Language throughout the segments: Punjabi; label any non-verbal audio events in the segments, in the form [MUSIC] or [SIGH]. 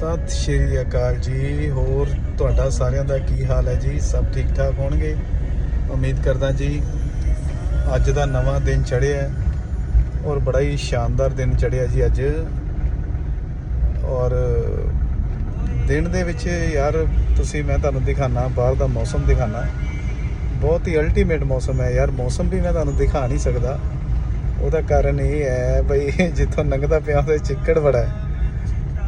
ਸਤਿ ਸ਼੍ਰੀ ਅਕਾਲ ਜੀ। ਹੋਰ ਤੁਹਾਡਾ ਸਾਰਿਆਂ ਦਾ ਕੀ ਹਾਲ ਹੈ ਜੀ? ਸਭ ਠੀਕ ਠਾਕ ਹੋਣਗੇ? ਉਮੀਦ ਕਰਦਾ ਜੀ, ਅੱਜ ਦਾ ਨਵਾਂ ਦਿਨ ਚੜ੍ਹਿਆ ਹੈ ਔਰ ਬੜਾ ਹੀ ਸ਼ਾਨਦਾਰ ਦਿਨ ਚੜ੍ਹਿਆ ਜੀ ਅੱਜ। ਔਰ ਦਿਨ ਦੇ ਵਿੱਚ ਯਾਰ, ਤੁਸੀਂ, ਮੈਂ ਤੁਹਾਨੂੰ ਦਿਖਾਣਾ ਬਾਹਰ ਦਾ ਮੌਸਮ ਦਿਖਾਣਾ ਬਹੁਤ ਹੀ ਅਲਟੀਮੇਟ ਮੌਸਮ ਹੈ ਯਾਰ, ਮੌਸਮ ਵੀ ਮੈਂ ਤੁਹਾਨੂੰ ਦਿਖਾ ਨਹੀਂ ਸਕਦਾ। ਉਹਦਾ ਕਾਰਨ ਇਹ ਹੈ ਬਈ, ਜਿੱਥੋਂ ਲੰਘਦਾ ਪਿਆ ਉਹਦੇ ਚਿੱਕੜ ਬੜਾ ਹੈ।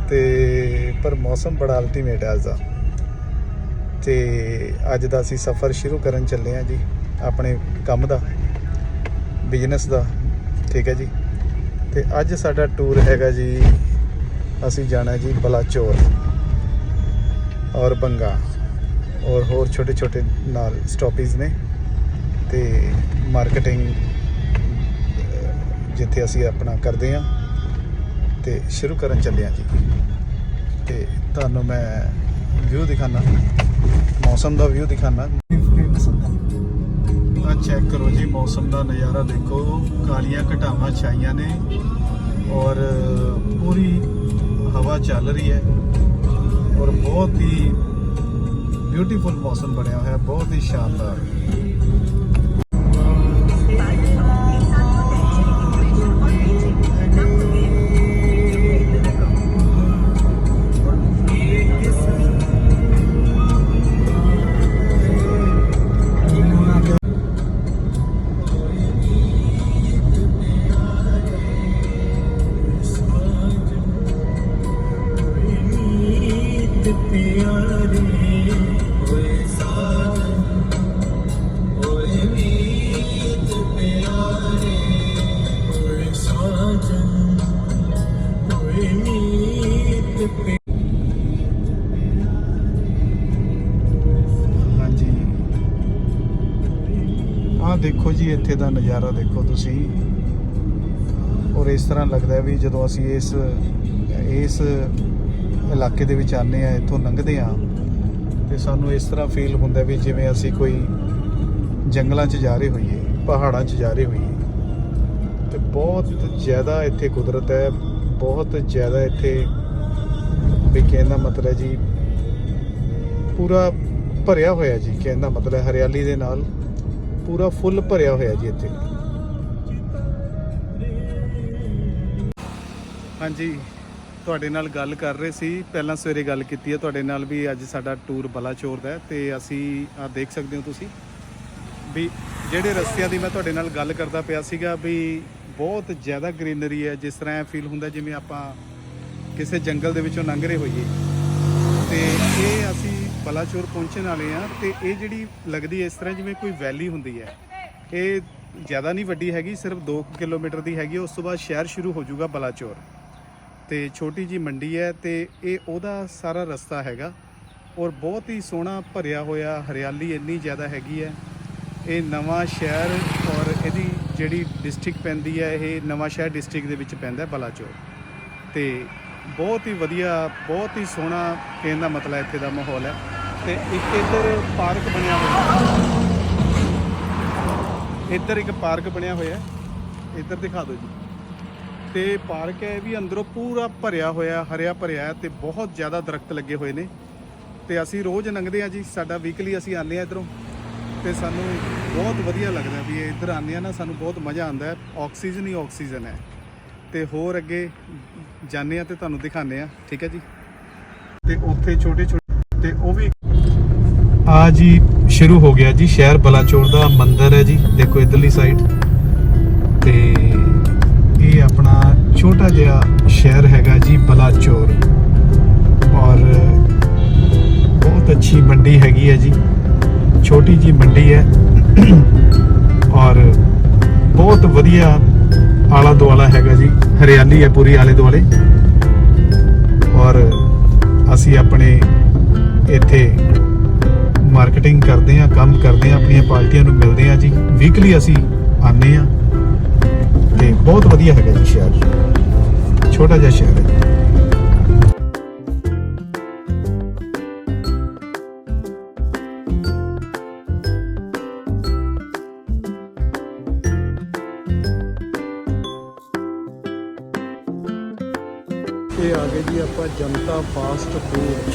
ਤੇ ਪਰ ਮੌਸਮ ਬੜਾ ਅਲਟੀਮੇਟ ਹੈ ਅੱਜ ਦਾ। ਤੇ ਅੱਜ ਦਾ ਅਸੀਂ ਸਫ਼ਰ ਸ਼ੁਰੂ ਕਰਨ ਚੱਲੇ ਹਾਂ ਜੀ, ਆਪਣੇ ਕੰਮ ਦਾ ਬਿਜ਼ਨਸ ਦਾ, ਠੀਕ ਹੈ ਜੀ। ਤੇ ਅੱਜ ਸਾਡਾ ਟੂਰ ਹੈਗਾ ਜੀ, ਅਸੀਂ ਜਾਣਾ ਜੀ ਬਲਾਚੌਰ ਔਰ ਬੰਗਾ ਔਰ ਹੋਰ ਛੋਟੇ ਛੋਟੇ ਨਾਲ ਸਟਾਪੀਜ਼ ਨੇ ਤੇ ਮਾਰਕੀਟਿੰਗ ਜਿੱਥੇ ਅਸੀਂ ਆਪਣਾ ਕਰਦੇ ਹਾਂ। ਤੇ ਸ਼ੁਰੂ ਕਰਨ ਚੱਲਿਆ ਜੀ। ਤੇ ਤੁਹਾਨੂੰ ਮੈਂ ਵਿਊ ਦਿਖਾਣਾ ਮੌਸਮ ਦਾ ਵਿਊ ਦਿਖਾਣਾ ਆ ਚੈੱਕ ਕਰੋ ਜੀ, ਮੌਸਮ ਦਾ ਨਜ਼ਾਰਾ ਦੇਖੋ। ਕਾਲੀਆਂ ਘਟਾਵਾਂ ਛਾਈਆਂ ਨੇ ਔਰ ਪੂਰੀ ਹਵਾ ਚੱਲ ਰਹੀ ਹੈ ਔਰ ਬਹੁਤ ਹੀ ਬਿਊਟੀਫੁਲ ਮੌਸਮ ਬਣਿਆ ਹੋਇਆ, ਬਹੁਤ ਹੀ ਸ਼ਾਨਦਾਰ। ਦੇਖੋ ਜੀ, ਇੱਥੇ ਦਾ ਨਜ਼ਾਰਾ ਦੇਖੋ ਤੁਸੀਂ। ਔਰ ਇਸ ਤਰ੍ਹਾਂ ਲੱਗਦਾ ਵੀ ਜਦੋਂ ਅਸੀਂ ਇਸ ਇਸ ਇਲਾਕੇ ਦੇ ਵਿੱਚ ਆਨੇ ਆ ਇੱਥੋਂ ਲੰਘਦੇ ਆ ਤੇ ਸਾਨੂੰ ਇਸ ਤਰ੍ਹਾਂ ਫੀਲ ਹੁੰਦਾ ਵੀ ਜਿਵੇਂ ਅਸੀਂ ਕੋਈ ਜੰਗਲਾਂ 'ਚ ਜਾ ਰਹੇ ਹੋਈਏ, ਪਹਾੜਾਂ 'ਚ ਜਾ ਰਹੇ ਹੋਈਏ। ਤੇ ਬਹੁਤ ਜ਼ਿਆਦਾ ਇੱਥੇ ਕੁਦਰਤ ਹੈ, ਬਹੁਤ ਜ਼ਿਆਦਾ ਇੱਥੇ ਵੀ ਕਹਿਣ ਦਾ ਮਤਲਬ ਹੈ ਜੀ, ਪੂਰਾ ਭਰਿਆ ਹੋਇਆ ਜੀ, ਕਹਿਣ ਦਾ ਮਤਲਬ ਹਰਿਆਲੀ ਦੇ ਨਾਲ। ਪੂਰਾ ਫੁੱਲ ਭਰਿਆ ਹੋਇਆ ਜੀ ਇੱਥੇ। ਹਾਂਜੀ, ਤੁਹਾਡੇ ਨਾਲ ਗੱਲ ਕਰ ਰਹੇ ਸੀ। ਪਹਿਲਾਂ ਸਵੇਰੇ ਗੱਲ ਕੀਤੀ ਹੈ। ਤੁਹਾਡੇ ਨਾਲ ਵੀ ਅੱਜ ਸਾਡਾ ਟੂਰ ਬਲਾਚੌਰ ਦਾ ਹੈ ਤੇ ਅਸੀਂ ਆ ਦੇਖ ਸਕਦੇ ਹੋ ਤੁਸੀਂ ਵੀ ਜਿਹੜੇ ਰਸਤਿਆਂ ਦੀ ਮੈਂ ਤੁਹਾਡੇ ਨਾਲ ਗੱਲ ਕਰਦਾ ਪਿਆ ਸੀਗਾ ਵੀ ਬਹੁਤ ਜ਼ਿਆਦਾ ਗ੍ਰੀਨਰੀ ਹੈ, ਜਿਸ ਤਰ੍ਹਾਂ ਇਹ ਫੀਲ ਹੁੰਦਾ ਜਿਵੇਂ ਆਪਾਂ ਕਿਸੇ ਜੰਗਲ ਦੇ ਵਿੱਚੋਂ ਲੰਘ ਰਹੇ ਹੋਈਏ। ਤੇ ਇਹ ਅਸੀਂ ਬਲਾਚੌਰ ਪਹੁੰਚਣ ਵਾਲੇ ਆ ਤੇ ਇਹ ਜਿਹੜੀ ਲੱਗਦੀ ਹੈ, ਇਸ ਤਰ੍ਹਾਂ ਜਿਵੇਂ ਕੋਈ ਵੈਲੀ ਹੁੰਦੀ ਹੈ, ਇਹ ਜ਼ਿਆਦਾ ਨਹੀਂ ਵੱਡੀ ਹੈਗੀ, ਸਿਰਫ 2 ਕਿਲੋਮੀਟਰ ਦੀ ਹੈਗੀ ਉਸ ਤੋਂ ਬਾਅਦ ਸ਼ਹਿਰ ਸ਼ੁਰੂ ਹੋ ਜਾਊਗਾ ਬਲਾਚੌਰ ਤੇ ਛੋਟੀ ਜੀ ਮੰਡੀ ਹੈ ਤੇ ਇਹ ਉਹਦਾ ਸਾਰਾ ਰਸਤਾ ਹੈਗਾ ਔਰ ਬਹੁਤ ਹੀ ਸੋਹਣਾ ਭਰਿਆ ਹੋਇਆ ਹਰਿਆਲੀ ਇੰਨੀ ਜ਼ਿਆਦਾ ਹੈਗੀ ਹੈ। ਇਹ ਨਵਾਂ ਸ਼ਹਿਰ ਔਰ ਇਹਦੀ ਜਿਹੜੀ ਡਿਸਟ੍ਰਿਕਟ ਪੈਂਦੀ ਹੈ, ਇਹ ਨਵਾਂ ਸ਼ਹਿਰ ਡਿਸਟ੍ਰਿਕਟ ਦੇ ਵਿੱਚ ਪੈਂਦਾ ਬਲਾਚੌਰ ਤੇ ਬਹੁਤ ਹੀ ਵਧੀਆ, ਬਹੁਤ ਹੀ ਸੋਹਣਾ ਕਹਿਣ ਦਾ ਮਤਲਬ ਇੱਥੇ ਦਾ ਮਾਹੌਲ ਹੈ ਤੇ ਇੱਕ ਇੱਧਰ ਪਾਰਕ ਬਣਿਆ ਹੋਇਆ ਇੱਧਰ ਇੱਕ ਪਾਰਕ ਬਣਿਆ ਹੋਇਆ ਇੱਧਰ ਦਿਖਾ ਦਿਓ ਜੀ। ਤੇ ਪਾਰਕ ਹੈ ਇਹ ਵੀ ਅੰਦਰੋਂ ਪੂਰਾ ਭਰਿਆ ਹੋਇਆ, ਹਰਿਆ ਭਰਿਆ ਹੈ ਤੇ ਬਹੁਤ ਜ਼ਿਆਦਾ ਦਰਖਤ ਲੱਗੇ ਹੋਏ ਨੇ। ਤੇ ਅਸੀਂ ਰੋਜ਼ ਲੰਘਦੇ ਆ ਜੀ, ਸਾਡਾ ਵੀਕਲੀ ਅਸੀਂ ਆਨੇ ਆ ਇਧਰੋਂ। ਤੇ ਸਾਨੂੰ ਬਹੁਤ ਵਧੀਆ ਲੱਗਦਾ ਵੀ ਇਹ ਇੱਧਰ ਆਨੇ ਆ ਨਾ, ਸਾਨੂੰ ਬਹੁਤ ਮਜ਼ਾ ਆਉਂਦਾ ਹੈ। ਆਕਸੀਜਨ ਹੀ ਆਕਸੀਜਨ ਹੈ। ਤੇ ਹੋਰ ਅੱਗੇ ਜਾਂਦੇ ਆ ਤੇ ਤੁਹਾਨੂੰ ਦਿਖਾਣੇ ਆ ਠੀਕ ਹੈ ਜੀ? ਤੇ ਉੱਥੇ ਛੋਟੇ ਛੋਟੇ ਤੇ ਉਹ ਵੀ ਆ ਜੀ, ਸ਼ੁਰੂ ਹੋ ਗਿਆ ਜੀ, ਸ਼ਹਿਰ ਬਲਾਚੌਰ ਦਾ ਮੰਦਿਰ ਹੈ ਜੀ, ਦੇਖੋ ਇਧਰਲੀ ਸਾਈਡ ਤੇ ਇਹ ਆਪਣਾ ਛੋਟਾ ਜਿਹਾ ਸ਼ਹਿਰ ਹੈਗਾ ਜੀ, ਬਲਾਚੌਰ। ਔਰ ਬਹੁਤ ਅੱਛੀ ਮੰਡੀ ਹੈਗੀ ਹੈ ਜੀ। ਛੋਟੀ ਜੀ ਮੰਡੀ ਹੈ। ਔਰ ਬਹੁਤ ਵਧੀਆ ਆਲਾ ਦੁਆਲਾ ਹੈਗਾ ਜੀ। ਹਰਿਆਲੀ ਹੈ ਪੂਰੀ ਆਲੇ ਦੁਆਲੇ। ਔਰ ਅਸੀਂ ਆਪਣੇ ਇੱਥੇ ਮਾਰਕੀਟਿੰਗ ਕਰਦੇ ਆ ਕੰਮ ਕਰਦੇ ਆ ਆਪਣੀਆਂ ਪਾਰਟੀਆਂ ਨੂੰ ਮਿਲਦੇ ਆ ਜੀ। ਵੀਕਲੀ ਅਸੀਂ ਆਨੇ ਆ ਤੇ ਬਹੁਤ ਵਧੀਆ ਹੈਗਾ ਜੀ ਸ਼ਹਿਰ। ਛੋਟਾ ਜਿਹਾ ਸ਼ਹਿਰ ਹੈ। ਗਏ ਜੀ ਆਪਾਂ ਜਨਤਾ ਫਾਸਟ ਫੂਡ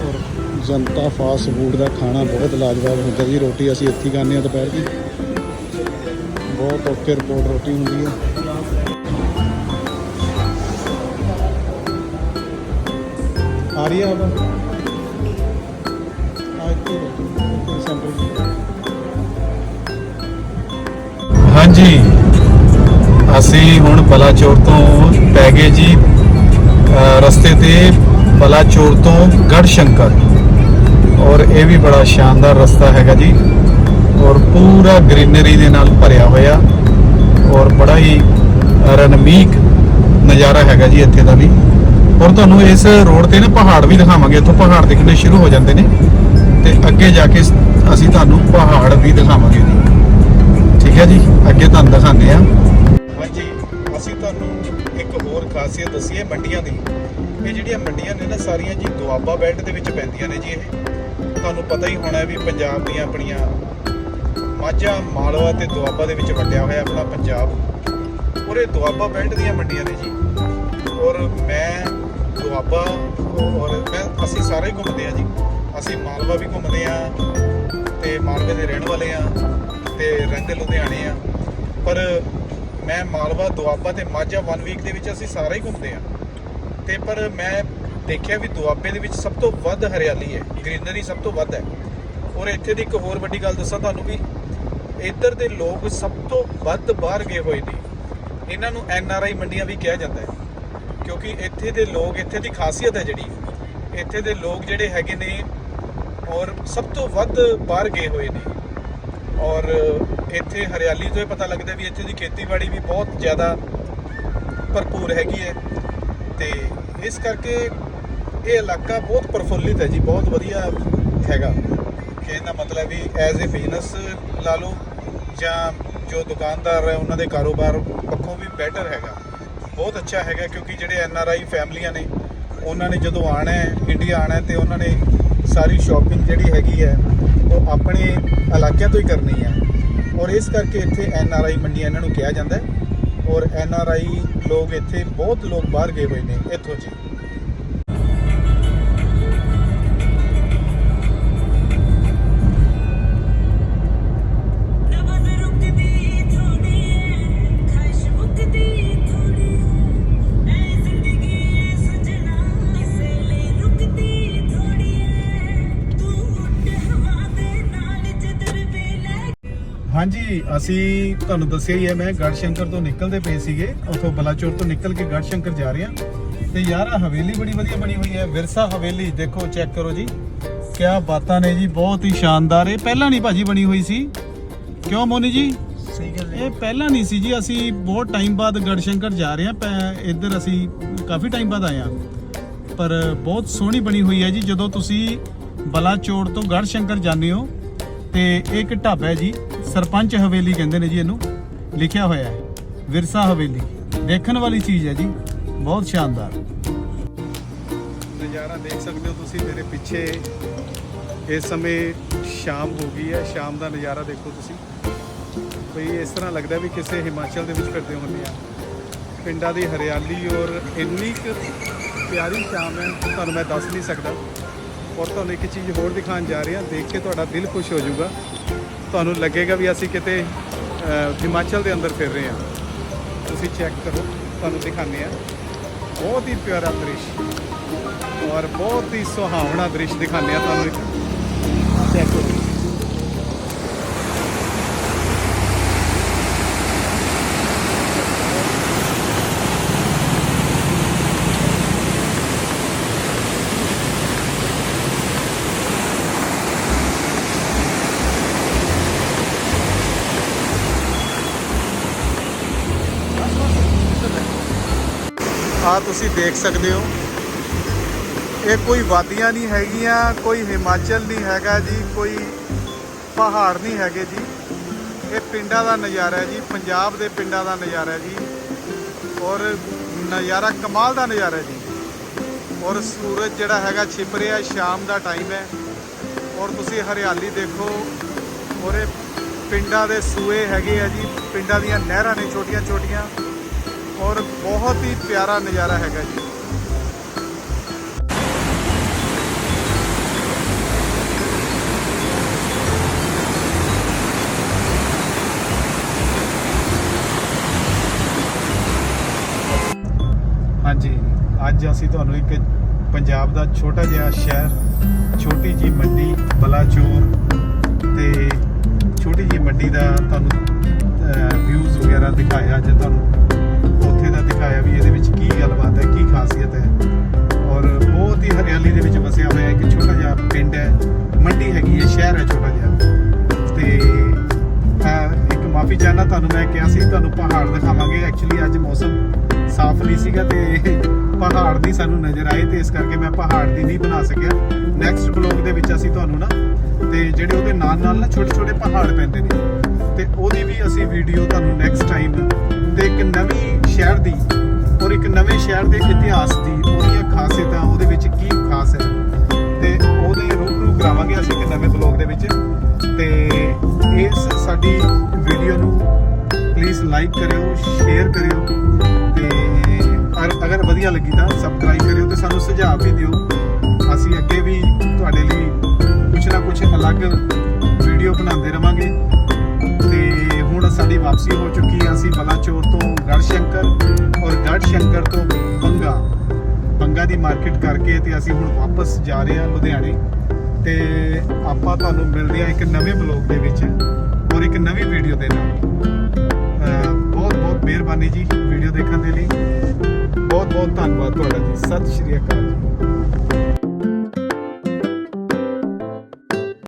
ਔਰ ਜਨਤਾ ਫਾਸਟ ਫੂਡ ਦਾ ਖਾਣਾ ਬਹੁਤ ਲਾਜਵਾਬ ਹੁੰਦਾ ਜੀ। ਰੋਟੀ ਅਸੀਂ ਇੱਥੇ ਹੀ ਖਾਂਦੇ ਹਾਂ ਦੁਪਹਿਰ ਦੀ। ਬਹੁਤ ਓਕੇ ਰਿਪੋਰਟ ਰੋਟੀ ਹੁੰਦੀ ਹੈ ਆ ਰਹੀ ਹੈ अब ਆ ਇੱਥੇ ਅਸੀਂ ਹੁਣ ਬਲਾਚੌਰ ਤੋਂ ਪੈ ਗਏ ਜੀ ਰਸਤੇ ਤੇ ਬਲਾਚੌਰ ਤੋਂ ਗੜ ਸ਼ੰਕਰ ਔਰ ਇਹ ਵੀ ਬੜਾ ਸ਼ਾਨਦਾਰ ਰਸਤਾ ਹੈਗਾ ਜੀ। ਔਰ ਪੂਰਾ ਗ੍ਰੀਨਰੀ ਦੇ ਨਾਲ ਭਰਿਆ ਹੋਇਆ। ਔਰ ਬੜਾ ਹੀ ਰਣਮੀਕ ਨਜ਼ਾਰਾ ਹੈਗਾ ਜੀ ਇੱਥੇ ਦਾ ਵੀ। ਔਰ ਤੁਹਾਨੂੰ ਇਸ ਰੋਡ ਤੇ ਨਾ ਪਹਾੜ ਵੀ ਦਿਖਾਵਾਂਗੇ। ਇੱਥੋਂ ਪਹਾੜ ਦਿਖਣੇ ਸ਼ੁਰੂ ਹੋ ਜਾਂਦੇ ਨੇ। ਤੇ ਅੱਗੇ ਜਾ ਕੇ ਅਸੀਂ ਤੁਹਾਨੂੰ ਪਹਾੜ ਵੀ ਦਿਖਾਵਾਂਗੇ ਜੀ। ਠੀਕ ਹੈ ਜੀ? ਅੱਗੇ ਤੁਹਾਨੂੰ ਦਿਖਾਉਂਦੇ ਆ ਹਾਂਜੀ ਅਸੀਂ ਤੁਹਾਨੂੰ ਇੱਕ ਹੋਰ ਖਾਸੀਅਤ ਦੱਸੀਏ ਮੰਡੀਆਂ ਦੀ। ਇਹ ਜਿਹੜੀਆਂ ਮੰਡੀਆਂ ਨੇ ਨਾ, ਸਾਰੀਆਂ ਜੀ ਦੁਆਬਾ ਬੈਲਟ ਦੇ ਵਿੱਚ ਪੈਂਦੀਆਂ ਨੇ ਜੀ ਇਹ। ਤੁਹਾਨੂੰ ਪਤਾ ਹੀ ਹੋਣਾ ਵੀ ਪੰਜਾਬ ਦੀਆਂ ਆਪਣੀਆਂ ਮਾਝਾ, ਮਾਲਵਾ ਤੇ ਦੁਆਬਾ ਦੇ ਵਿੱਚ ਵੰਡਿਆ ਹੋਇਆ ਆਪਣਾ ਪੰਜਾਬ। ਔਰ ਇਹ ਦੁਆਬਾ ਬੈਲਟ ਦੀਆਂ ਮੰਡੀਆਂ ਨੇ ਜੀ। ਔਰ ਮੈਂ ਦੁਆਬਾ ਔਰ ਮੈਂ ਅਸੀਂ ਸਾਰੇ ਹੀ ਘੁੰਮਦੇ ਆ ਜੀ। ਅਸੀਂ ਮਾਲਵਾ ਵੀ ਘੁੰਮਦੇ ਆ, ਤੇ ਮਾਲਵੇ ਦੇ ਰਹਿਣ ਵਾਲੇ ਆ, ਤੇ ਰਹਿੰਦੇ ਲੁਧਿਆਣੇ ਆ। ਪਰ ਮੈਂ ਮਾਲਵਾ, ਦੁਆਬਾ ਤੇ ਮਾਝਾ ਵਨ ਵੀਕ ਦੇ ਵਿੱਚ ਅਸੀਂ ਸਾਰੇ ਹੀ ਘੁੰਮਦੇ ਆ ਤੇ ਪਰ ਮੈਂ ਦੇਖਿਆ ਵੀ ਦੁਆਬੇ ਦੇ ਵਿੱਚ ਸਭ ਤੋਂ ਵੱਧ ਹਰਿਆਲੀ ਹੈ ਗ੍ਰੀਨਰੀ ਸਭ ਤੋਂ ਵੱਧ ਹੈ। ਔਰ ਇੱਥੇ ਦੀ ਇੱਕ ਹੋਰ ਵੱਡੀ ਗੱਲ ਦੱਸਾਂ ਤੁਹਾਨੂੰ ਵੀ, ਇੱਧਰ ਦੇ ਲੋਕ ਸਭ ਤੋਂ ਵੱਧ ਬਾਹਰ ਗਏ ਹੋਏ ਨੇ। ਇਹਨਾਂ ਨੂੰ ਐਨ ਆਰ ਆਈ ਮੰਡੀਆਂ ਵੀ ਕਿਹਾ ਜਾਂਦਾ ਹੈ, ਕਿਉਂਕਿ ਇੱਥੇ ਦੇ ਲੋਕ, ਇੱਥੇ ਦੀ ਖਾਸੀਅਤ ਹੈ ਜਿਹੜੀ, ਇੱਥੇ ਦੇ ਲੋਕ ਜਿਹੜੇ ਹੈਗੇ ਨੇ ਔਰ ਸਭ ਤੋਂ ਵੱਧ ਬਾਹਰ ਗਏ ਹੋਏ ਨੇ। ਔਰ ਇੱਥੇ ਹਰਿਆਲੀ ਤੋਂ ਇਹ ਪਤਾ ਲੱਗਦਾ ਵੀ ਇੱਥੇ ਦੀ ਖੇਤੀਬਾੜੀ ਵੀ ਬਹੁਤ ਜ਼ਿਆਦਾ ਭਰਪੂਰ ਹੈਗੀ ਹੈ। ਤੇ ਇਸ ਕਰਕੇ ਇਹ ਇਲਾਕਾ ਬਹੁਤ ਪ੍ਰਫੁੱਲਿਤ ਹੈ ਜੀ, ਬਹੁਤ ਵਧੀਆ ਹੈਗਾ। ਇਹਦਾ ਮਤਲਬ ਵੀ ਐਜ਼ ਅ ਬਿਜ਼ਨਸ ਲਾ ਲਓ, ਜਾਂ ਜੋ ਦੁਕਾਨਦਾਰ ਹੈ, ਉਹਨਾਂ ਦੇ ਕਾਰੋਬਾਰ ਪੱਖੋਂ ਵੀ ਬੈਟਰ ਹੈਗਾ। ਬਹੁਤ ਅੱਛਾ ਹੈਗਾ, ਕਿਉਂਕਿ ਜਿਹੜੇ ਐਨ ਆਰ ਆਈ ਫੈਮਲੀਆਂ ਨੇ, ਉਹਨਾਂ ਨੇ ਜਦੋਂ ਆਣਾ ਹੈ, ਇੰਡੀਆ ਆਣਾ ਹੈ, ਤੇ ਉਹਨਾਂ ਨੇ ਸਾਰੀ ਸ਼ਾਪਿੰਗ ਜਿਹੜੀ ਹੈਗੀ ਹੈ, ਉਹ ਆਪਣੇ ਇਲਾਕਿਆਂ ਤੋਂ ਹੀ ਕਰਨੀ ਹੈ। ਔਰ ਇਸ ਕਰਕੇ ਇੱਥੇ ਐਨ ਆਰ ਆਈ ਮੰਡੀਆਂ ਇਹਨਾਂ ਨੂੰ ਕਿਹਾ ਜਾਂਦਾ ਹੈ। ਔਰ ਐਨ ਆਰ ਆਈ ਲੋਕ ਇੱਥੇ ਬਹੁਤ ਲੋਕ ਬਾਹਰ ਗਏ ਹੋਏ ਨੇ ਇੱਥੋਂ ਜੀ। ਹਾਂਜੀ ਅਸੀਂ ਤੁਹਾਨੂੰ ਦੱਸਿਆ ਹੀ ਹੈ ਮੈਂ ਗੜ ਸ਼ੰਕਰ ਤੋਂ ਨਿਕਲਦੇ ਪਏ ਸੀਗੇ ਉਥੋਂ ਬਲਾਚੌਰ ਤੋਂ ਨਿਕਲ ਕੇ ਗੜ ਸ਼ੰਕਰ ਜਾ ਰਹੇ। ਹਾਂ ਤੇ ਯਾਰ ਆਹ ਹਵੇਲੀ ਬੜੀ ਵਧੀਆ ਬਣੀ ਹੋਈ ਹੈ ਵਿਰਸਾ ਹਵੇਲੀ ਦੇਖੋ ਚੈੱਕ ਕਰੋ ਜੀ। ਕਿਆ ਬਾਤਾਂ ਨੇ ਜੀ ਬਹੁਤ ਹੀ ਸ਼ਾਨਦਾਰ। ਇਹ ਪਹਿਲਾਂ ਨਹੀਂ ਭਾਜੀ ਬਣੀ ਹੋਈ ਸੀ। ਕਿਉਂ ਮੋਨੀ ਜੀ? ਸਹੀ ਗੱਲ ਇਹ ਪਹਿਲਾਂ ਨਹੀਂ ਸੀ ਜੀ ਅਸੀਂ ਬਹੁਤ ਟਾਈਮ ਬਾਅਦ ਗੜ ਸ਼ੰਕਰ ਜਾ ਰਹੇ ਹਾਂ ਇੱਧਰ ਅਸੀਂ ਕਾਫੀ ਟਾਈਮ ਬਾਅਦ ਆਏ ਹਾਂ। ਪਰ ਬਹੁਤ ਸੋਹਣੀ ਬਣੀ ਹੋਈ ਹੈ ਜੀ ਜਦੋਂ ਤੁਸੀਂ ਬਲਾਚੌਰ ਤੋਂ ਗੜ ਸ਼ੰਕਰ ਜਾਂਦੇ ਹੋ ਤੇ ਇਹ ਇੱਕ ਢਾਬਾ ਹੈ ਜੀ ਸਰਪੰਚ ਹਵੇਲੀ ਕਹਿੰਦੇ ਨੇ ਜੀ ਇਹਨੂੰ, ਲਿਖਿਆ ਹੋਇਆ ਹੈ, ਵਿਰਸਾ ਹਵੇਲੀ। ਦੇਖਣ ਵਾਲੀ ਚੀਜ਼ ਹੈ ਜੀ, ਬਹੁਤ ਸ਼ਾਨਦਾਰ। ਨਜ਼ਾਰਾ ਦੇਖ ਸਕਦੇ ਹੋ ਤੁਸੀਂ ਮੇਰੇ ਪਿੱਛੇ, ਇਸ ਸਮੇਂ ਸ਼ਾਮ ਹੋ ਗਈ ਹੈ, ਸ਼ਾਮ ਦਾ ਨਜ਼ਾਰਾ ਦੇਖੋ ਤੁਸੀਂ। ਬਈ ਇਸ ਤਰ੍ਹਾਂ ਲੱਗਦਾ ਵੀ ਕਿਸੇ ਹਿਮਾਚਲ ਦੇ ਵਿੱਚ ਫਿਰਦੇ ਹੁੰਦੇ ਆ। ਪਿੰਡਾਂ ਦੀ ਹਰਿਆਲੀ ਔਰ ਇੰਨੀ ਕੁ ਪਿਆਰੀ ਸ਼ਾਮ ਹੈ, ਤੁਹਾਨੂੰ ਮੈਂ ਦੱਸ ਨਹੀਂ ਸਕਦਾ। ਔਰ ਤੁਹਾਨੂੰ ਇੱਕ ਚੀਜ਼ ਹੋਰ ਦਿਖਾਉਣ ਜਾ ਰਿਹਾ, ਦੇਖ ਕੇ ਤੁਹਾਡਾ ਦਿਲ ਖੁਸ਼ ਹੋ ਜਾਊਗਾ। ਤੁਹਾਨੂੰ ਲੱਗੇਗਾ ਵੀ ਅਸੀਂ ਕਿਤੇ ਹਿਮਾਚਲ ਦੇ ਅੰਦਰ ਫਿਰ ਰਹੇ ਹਾਂ। ਤੁਸੀਂ ਚੈੱਕ ਕਰੋ, ਤੁਹਾਨੂੰ ਦਿਖਾਉਂਦੇ ਆ ਬਹੁਤ ਹੀ ਪਿਆਰਾ ਦ੍ਰਿਸ਼ ਔਰ ਬਹੁਤ ਹੀ ਸੁਹਾਵਣਾ ਦ੍ਰਿਸ਼ ਦਿਖਾਉਂਦੇ ਆ ਤੁਹਾਨੂੰ ਇੱਕ ਚੈੱਕ ਕਰੋ ਆ ਤੁਸੀਂ ਦੇਖ ਸਕਦੇ ਹੋ। ਇਹ ਕੋਈ ਵਾਦੀਆਂ ਨਹੀਂ ਹੈਗੀਆਂ, ਕੋਈ ਹਿਮਾਚਲ ਨਹੀਂ ਹੈਗਾ ਜੀ, ਕੋਈ ਪਹਾੜ ਨਹੀਂ ਹੈਗੇ ਜੀ। ਇਹ ਪਿੰਡਾਂ ਦਾ ਨਜ਼ਾਰਾ ਹੈ ਜੀ, ਪੰਜਾਬ ਦੇ ਪਿੰਡਾਂ ਦਾ ਨਜ਼ਾਰਾ ਹੈ ਜੀ। ਔਰ ਨਜ਼ਾਰਾ ਕਮਾਲ ਦਾ ਨਜ਼ਾਰਾ ਹੈ ਜੀ। ਔਰ ਸੂਰਜ ਜਿਹੜਾ ਹੈਗਾ ਛਿਪ ਰਿਹਾ ਸ਼ਾਮ ਦਾ ਟਾਈਮ ਹੈ। ਔਰ ਤੁਸੀਂ ਹਰਿਆਲੀ ਦੇਖੋ, ਔਰ ਇਹ ਪਿੰਡਾਂ ਦੇ ਸੂਏ ਹੈਗੇ ਆ ਜੀ, ਪਿੰਡਾਂ ਦੀਆਂ ਨਹਿਰਾਂ ਨੇ ਛੋਟੀਆਂ ਛੋਟੀਆਂ ਔਰ ਬਹੁਤ ਹੀ ਪਿਆਰਾ ਨਜ਼ਾਰਾ ਹੈਗਾ ਜੀ। ਹਾਂਜੀ, ਅੱਜ ਅਸੀਂ ਤੁਹਾਨੂੰ ਇੱਕ ਪੰਜਾਬ ਦਾ ਛੋਟਾ ਜਿਹਾ ਸ਼ਹਿਰ, ਛੋਟੀ ਜੀ ਮੰਡੀ, ਬਲਾਚੌਰ ਤੇ ਛੋਟੀ ਜੀ ਮੰਡੀ ਦਾ ਤੁਹਾਨੂੰ ਵਿਊਜ਼ ਵਗੈਰਾ ਦਿਖਾਇਆ ਅੱਜ ਤੁਹਾਨੂੰ। ਦਿਖਾਇਆ ਵੀ ਇਹਦੇ ਵਿੱਚ ਕੀ ਗੱਲਬਾਤ ਹੈ, ਕੀ ਖਾਸੀਅਤ ਹੈ। ਔਰ ਬਹੁਤ ਹੀ ਹਰਿਆਲੀ ਦੇ ਵਿੱਚ ਵਸਿਆ ਹੋਇਆ ਇੱਕ ਛੋਟਾ ਜਿਹਾ ਪਿੰਡ ਹੈ। ਮੰਡੀ ਹੈਗੀ ਹੈ, ਸ਼ਹਿਰ ਹੈ ਛੋਟਾ ਜਿਹਾ। ਤੇ ਇੱਕ ਮਾਫੀ ਚਾਹਨਾ ਤੁਹਾਨੂੰ ਮੈਂ ਕਿਹਾ ਸੀ, ਤੁਹਾਨੂੰ ਪਹਾੜ ਦਿਖਾਵਾਂਗੇ। ਐਕਚੁਅਲੀ ਅੱਜ ਮੌਸਮ ਸਾਫ਼ ਨਹੀਂ ਸੀਗਾ ਤੇ [LAUGHS] ਪਹਾੜ ਦੀ ਸਾਨੂੰ ਨਜ਼ਰ ਆਏ ਤੇ ਇਸ ਕਰਕੇ ਮੈਂ ਪਹਾੜ ਦੀ ਨਹੀਂ ਬਣਾ ਸਕਿਆ। ਨੈਕਸਟ ਬਲੌਗ ਦੇ ਵਿੱਚ ਅਸੀਂ ਤੁਹਾਨੂੰ ਨਾ, ਤੇ ਜਿਹੜੇ ਉਹਦੇ ਨਾਲ ਨਾਲ ਨਾ ਛੋਟੇ ਛੋਟੇ ਪਹਾੜ ਪੈਂਦੇ ਨੇ ਤੇ ਉਹਦੀ ਵੀ ਅਸੀਂ ਵੀਡੀਓ ਤੁਹਾਨੂੰ ਨੈਕਸਟ ਟਾਈਮ ਤੇ ਇੱਕ ਨਵੀਂ ਸ਼ਹਿਰ ਦੀ ਔਰ ਇੱਕ ਨਵੇਂ ਸ਼ਹਿਰ ਦੇ ਇਤਿਹਾਸ ਦੀ ਉਹਦੀਆਂ ਖਾਸੀਅਤਾਂ ਉਹਦੇ ਵਿੱਚ ਕੀ ਖਾਸ ਹੈ ਤੇ ਉਹਦੇ ਰੂਬਰੂ ਕਰਾਵਾਂਗੇ ਅਸੀਂ ਇੱਕ ਨਵੇਂ ਬਲੌਗ ਦੇ ਵਿੱਚ ਤੇ ਇਸ ਸਾਡੀ ਵੀਡੀਓ ਨੂੰ ਪਲੀਜ਼ ਲਾਈਕ ਕਰਿਓ ਸ਼ੇਅਰ ਕਰਿਓ ਤੇ ਅਗਰ ਵਧੀਆ ਲੱਗੀ ਤਾਂ ਸਬਸਕ੍ਰਾਈਬ ਕਰਿਓ ਤੇ ਸਾਨੂੰ ਸੁਝਾਅ ਵੀ ਦਿਓ। ਅਸੀਂ ਅੱਗੇ ਵੀ ਤੁਹਾਡੇ ਲਈ ਕੁਛ ਨਾ ਕੁਛ ਅਲੱਗ ਵੀਡੀਓ ਬਣਾਉਂਦੇ ਰਵਾਂਗੇ। ਤੇ ਸਾਡੀ ਵਾਪਸੀ ਹੋ ਚੁੱਕੀ ਹੈ ਅਸੀਂ ਬਲਾਚੌਰ ਤੋਂ ਗੜਸ਼ੰਕਰ ਔਰ ਗੜਸ਼ੰਕਰ ਤੋਂ ਬੰਗਾ ਬੰਗਾ ਦੀ ਮਾਰਕੀਟ ਕਰਕੇ ਤੇ ਅਸੀਂ ਹੁਣ ਵਾਪਸ ਜਾ ਰਹੇ ਹਾਂ ਲੁਧਿਆਣੇ। ਤੇ ਆਪਾਂ ਤੁਹਾਨੂੰ ਮਿਲਦੇ ਹਾਂ ਇੱਕ ਨਵੇਂ ਬਲੌਗ ਦੇ ਵਿੱਚ ਔਰ ਇੱਕ ਨਵੀਂ ਵੀਡੀਓ ਦੇ ਨਾਲ। ਬਹੁਤ ਬਹੁਤ ਮਿਹਰਬਾਨੀ ਜੀ ਵੀਡੀਓ ਦੇਖਣ ਦੇ ਲਈ। ਬਹੁਤ ਬਹੁਤ ਧੰਨਵਾਦ ਤੁਹਾਡਾ ਜੀ। ਸਤਿ ਸ਼੍ਰੀ ਅਕਾਲ